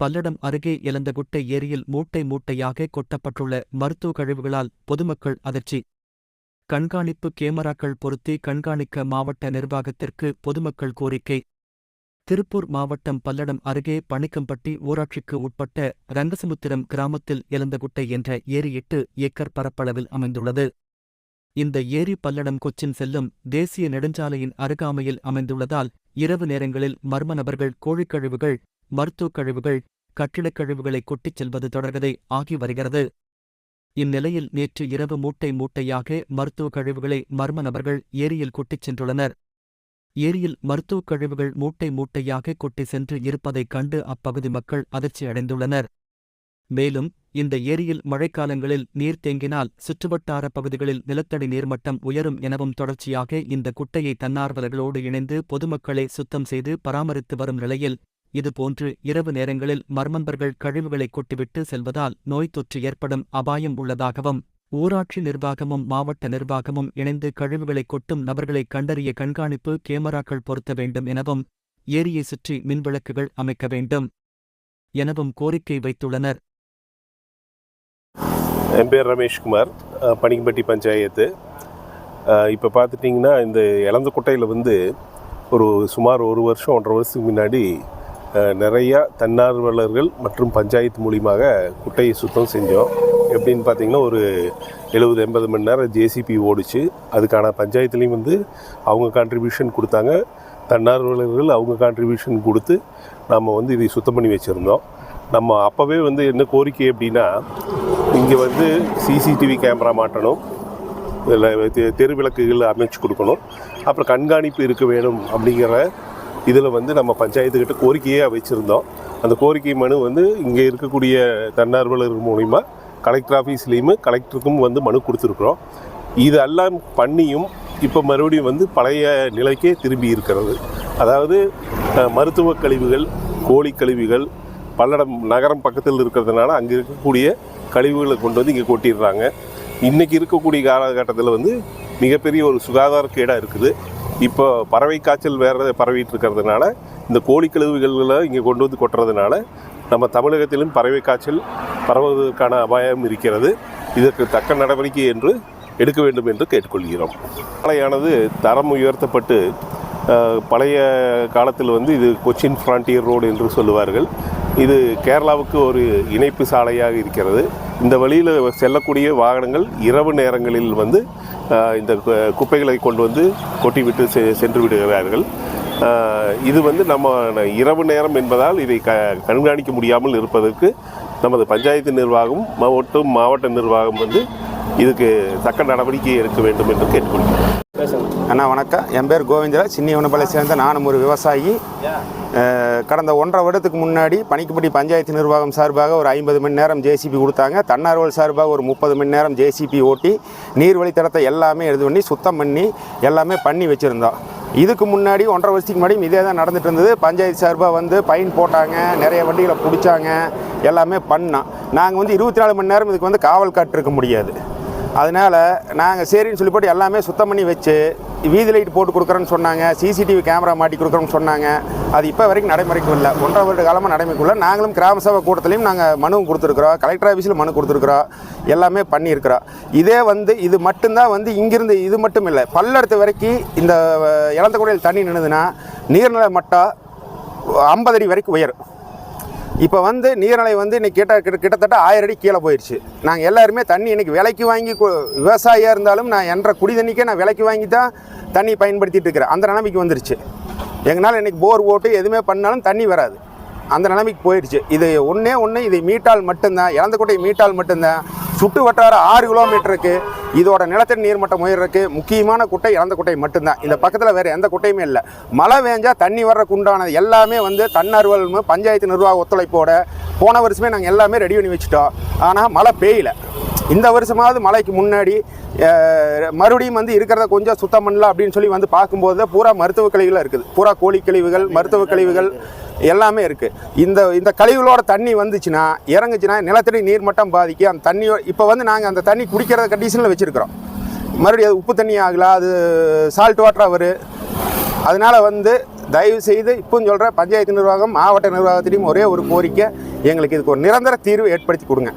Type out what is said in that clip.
பல்லடம் அருகே எலந்தகுட்டை ஏரியில் மூட்டை மூட்டையாக கொட்டப்பட்டுள்ள மருத்துவ கழிவுகளால் பொதுமக்கள் அதிர்ச்சி. கண்காணிப்பு கேமராக்கள் பொருத்தி கண்காணிக்க மாவட்ட நிர்வாகத்திற்கு பொதுமக்கள் கோரிக்கை. திருப்பூர் மாவட்டம் பல்லடம் அருகே பணிக்கம்பட்டி ஊராட்சிக்கு உட்பட்ட ரங்கசமுத்திரம் கிராமத்தில் எலந்தகுட்டை என்ற ஏரி எட்டு ஏக்கர் பரப்பளவில் அமைந்துள்ளது. இந்த ஏரி பல்லடம் கொச்சின் செல்லும் தேசிய நெடுஞ்சாலையின் அருகாமையில் அமைந்துள்ளதால் இரவு நேரங்களில் மர்ம நபர்கள் கோழிக்கழிவுகள் மருத்துவக் கழிவுகள் கட்டிடக் கழிவுகளை கொட்டிச் செல்வது தொடர்கதை ஆகி வருகிறது. இந்நிலையில் நேற்று இரவு மூட்டை மூட்டையாக மருத்துவக் கழிவுகளை மர்ம நபர்கள் ஏரியில் கொட்டிச் சென்றுள்ளனர். ஏரியில் மருத்துவக் கழிவுகள் மூட்டை மூட்டையாக கொட்டி சென்று இருப்பதைக் கண்டு அப்பகுதி மக்கள் அதிர்ச்சி அடைந்துள்ளனர். மேலும் இந்த ஏரியில் மழைக்காலங்களில் நீர் தேங்கினால் சுற்றுவட்டார பகுதிகளில் நிலத்தடி நீர்மட்டம் உயரும் எனவும் தொடர்ச்சியாக இந்த குட்டையை தன்னார்வலர்களோடு இணைந்து பொதுமக்களே சுத்தம் செய்து பராமரித்து வரும் நிலையில் இதுபோன்று இரவு நேரங்களில் மர்மந்தர்கள் கழிவுகளை கொட்டிவிட்டு செல்வதால் நோய் தொற்று ஏற்படும் அபாயம் உள்ளதாகவும் ஊராட்சி நிர்வாகமும் மாவட்ட நிர்வாகமும் இணைந்து கழிவுகளை கொட்டும் நபர்களை கண்டறிய கண்காணிப்பு கேமராக்கள் பொருத்த வேண்டும் எனவும் ஏரியை சுற்றி மின்விளக்குகள் அமைக்க வேண்டும் எனவும் கோரிக்கை வைத்துள்ளனர். என் பேர் ரமேஷ்குமார் பனிக்கம்பட்டி பஞ்சாயத்து. இப்போ பார்த்துட்டிங்கன்னா இந்த இளந்தக்குட்டையில் வந்து ஒரு சுமார் ஒரு வருஷம் ஒன்றரை வருஷத்துக்கு முன்னாடி நிறையா தன்னார்வலர்கள் மற்றும் பஞ்சாயத்து மூலியமாக குட்டையை சுத்தம் செஞ்சோம். எப்படின்னு பார்த்தீங்கன்னா ஒரு எழுபது எண்பது மணி நேரம் ஜேசிபி ஓடிச்சு. அதுக்கான பஞ்சாயத்துலேயும் வந்து அவங்க கான்ட்ரிபியூஷன் கொடுத்தாங்க. தன்னார்வலர்கள் அவங்க கான்ட்ரிபியூஷன் கொடுத்து நம்ம வந்து இதை சுத்தம் பண்ணி வச்சுருந்தோம். நம்ம அப்போவே வந்து என்ன கோரிக்கை அப்படின்னா இங்கே வந்து சிசிடிவி கேமரா மாட்டணும். இதில் தெ- தெரு அமைச்சு கொடுக்கணும். அப்புறம் கண்காணிப்பு இருக்க வேணும் அப்படிங்கிற இதில் வந்து நம்ம பஞ்சாயத்துக்கிட்ட கோரிக்கையே வச்சுருந்தோம். அந்த கோரிக்கை மனு வந்து இங்கே இருக்கக்கூடிய தன்னார்வலர்கள் மூலிமா கலெக்டர் ஆஃபீஸ்லேயுமே கலெக்டருக்கும் வந்து மனு கொடுத்துருக்குறோம். இதெல்லாம் பண்ணியும் இப்போ மறுபடியும் வந்து பழைய நிலைக்கே திரும்பி இருக்கிறது. அதாவது மருத்துவ மருத்துவக் கழிவுகள் கோழி கழிவுகள் பல்லடம் நகரம் பக்கத்தில் இருக்கிறதுனால அங்கே இருக்கக்கூடிய கழிவுகளை கொண்டு வந்து இங்கே கொட்டிடுறாங்க. இன்றைக்கி இருக்கக்கூடிய காலகட்டத்தில் வந்து மிகப்பெரிய ஒரு சுகாதார கேடாக இருக்குது. இப்போ பறவை காய்ச்சல் வேறு பரவிட்டு இருக்கிறதுனால இந்த கோழி கழிவுகளை இங்கே கொண்டு வந்து கொட்டுறதுனால நம்ம தமிழகத்திலும் பறவை காய்ச்சல் பரவுவதற்கான அபாயம் இருக்கிறது. இதற்கு தக்க நடவடிக்கை என்று எடுக்க வேண்டும் என்று கேட்டுக்கொள்கிறோம். சாலையானது தரம் உயர்த்தப்பட்டு பழைய காலத்தில் வந்து இது கொச்சின் ஃப்ரான்டியர் ரோடு என்று சொல்லுவார்கள். இது கேரளாவுக்கு ஒரு இணைப்பு சாலையாக இருக்கிறது. இந்த வழியில் செல்லக்கூடிய வாகனங்கள் இரவு நேரங்களில் வந்து இந்த கு- குப்பைகளை கொண்டு வந்து கொட்டிவிட்டு செ சென்று விடுகிறார்கள். இது வந்து நம்ம இரவு நேரம் என்பதால் இதை க கண்காணிக்க முடியாமல் இருப்பதற்கு நமது பஞ்சாயத்து நிர்வாகம் மாவட்டம் மாவட்ட நிர்வாகம் வந்து இதுக்கு தக்க நடவடிக்கை எடுக்க வேண்டும் என்று கேட்டுக்கொள்கிறேன் அண்ணா வணக்கம். என் பேர் கோவிந்தராஜ் சின்னியவனப்பாளைய சேர்ந்த நானும் ஒரு விவசாயி. கடந்த ஒன்றரை வருடத்துக்கு முன்னாடி பணிக்குப்பட்டி பஞ்சாயத்து நிர்வாகம் சார்பாக ஒரு ஐம்பது மணி நேரம் ஜேசிபி கொடுத்தாங்க. தன்னார்வல் சார்பாக ஒரு முப்பது மணி நேரம் ஜேசிபி ஓட்டி நீர் வழித்தடத்தை எல்லாமே இது பண்ணி சுத்தம் பண்ணி எல்லாமே பண்ணி வச்சுருந்தோம். இதுக்கு முன்னாடி ஒன்றரை வருஷத்துக்கு முன்னாடி இதே தான் நடந்துட்டு இருந்தது. பஞ்சாயத்து சார்பாக வந்து பைன் போட்டாங்க நிறைய வண்டிகளை பிடிச்சாங்க எல்லாமே பண்ணோம். நாங்கள் வந்து இருபத்தி நாலு மணி நேரம் இதுக்கு வந்து காவல் காட்டிருக்க முடியாது. அதனால் நாங்கள் சரின்னு சொல்லி போட்டு எல்லாமே சுத்தம் பண்ணி வச்சு வீதி லைட் போட்டு கொடுக்குறேன்னு சொன்னாங்க சிசிடிவி கேமரா மாட்டி கொடுக்குறோன்னு சொன்னாங்க. அது இப்போ வரைக்கும் நடைமுறைக்கு இல்லை ஒன்றரை வருட காலமாக நடைமுறைக்குள்ள இல்லை நாங்களும் கிராம சபை கூட்டத்திலையும் நாங்கள் மனுவும் கொடுத்துருக்குறோம். கலெக்டர் ஆஃபீஸில் மனு கொடுத்துருக்குறோம். எல்லாமே பண்ணியிருக்கிறோம். இதே வந்து இது மட்டும்தான் வந்து இங்கிருந்து இது மட்டும் இல்லை பல்லடத்து வரைக்கும் இந்த இழந்த குடையில் தண்ணி நின்றுதுன்னா நீர்நிலை மட்டம் ஐம்பது அடி வரைக்கும் உயரும். இப்போ வந்து நீர்நிலை வந்து இன்னைக்கு கிட்ட கிட்ட- கிட்டத்தட்ட ஆயிரம் அடி கீழே போயிடுச்சு நாங்கள் எல்லாருமே தண்ணி இன்றைக்கி விலைக்கு வாங்கி விவசாயியாக இருந்தாலும் நான் என்ற குடி தண்ணிக்கே நான் விலைக்கு வாங்கி தான் தண்ணி பயன்படுத்திட்டு இருக்கிறேன். அந்த நிலைமைக்கு வந்துருச்சு. எங்களால் இன்றைக்கி போர் ஓட்டு எதுவுமே பண்ணாலும் தண்ணி வராது. அந்த நிலைமைக்கு போயிடுச்சு இது ஒன்றே ஒன்று இதை மீட்டால் மட்டும்தான் இளந்தக்குட்டை மீட்டால் மட்டும்தான். சுட்டு வட்டார ஆறு கிலோமீட்டருக்கு இதோட நிலத்தடி நீர்மட்டம் உயர்றதுக்கு முக்கியமான குட்டை இறந்த குட்டை மட்டும்தான். இந்த பக்கத்தில் வேறு எந்த குட்டையுமே இல்லை. மழை வேஞ்சா தண்ணி வர்றதுக்கு உண்டானது எல்லாமே வந்து தன்னார்வல் பஞ்சாயத்து நிர்வாக ஒத்துழைப்போட போன வருஷமே நாங்கள் எல்லாமே ரெடி பண்ணி வச்சுட்டோம். ஆனால் மழை பெய்யலை. இந்த வருஷமாவது மழைக்கு முன்னாடி மறுபடியும் வந்து இருக்கிறத கொஞ்சம் சுத்தம் பண்ணலாம் அப்படின்னு சொல்லி வந்து பார்க்கும்போது தான் பூரா மருத்துவ கழிவுகள் இருக்குது. பூரா கோழி கழிவுகள் மருத்துவ கழிவுகள் எல்லாமே இருக்குது. இந்த இந்த கழிவுகளோட தண்ணி வந்துச்சுன்னா இறங்குச்சுன்னா நிலத்தடி நீர் மட்டம் பாதிக்கும். அந்த தண்ணியோ இப்போ வந்து நாங்கள் அந்த தண்ணி குடிக்கிற கண்டிஷனில் வச்சுருக்கிறோம். மறுபடியும் அது உப்பு தண்ணி ஆகலாம் அது சால்ட் வாட்டராக வரும் அதனால் வந்து தயவு செய்து இப்பவும் சொல்கிற பஞ்சாயத்து நிர்வாகம் மாவட்ட நிர்வாகத்திலையும் ஒரே ஒரு கோரிக்கை எங்களுக்கு இதுக்கு ஒரு நிரந்தர தீர்வு ஏற்படுத்தி கொடுங்க.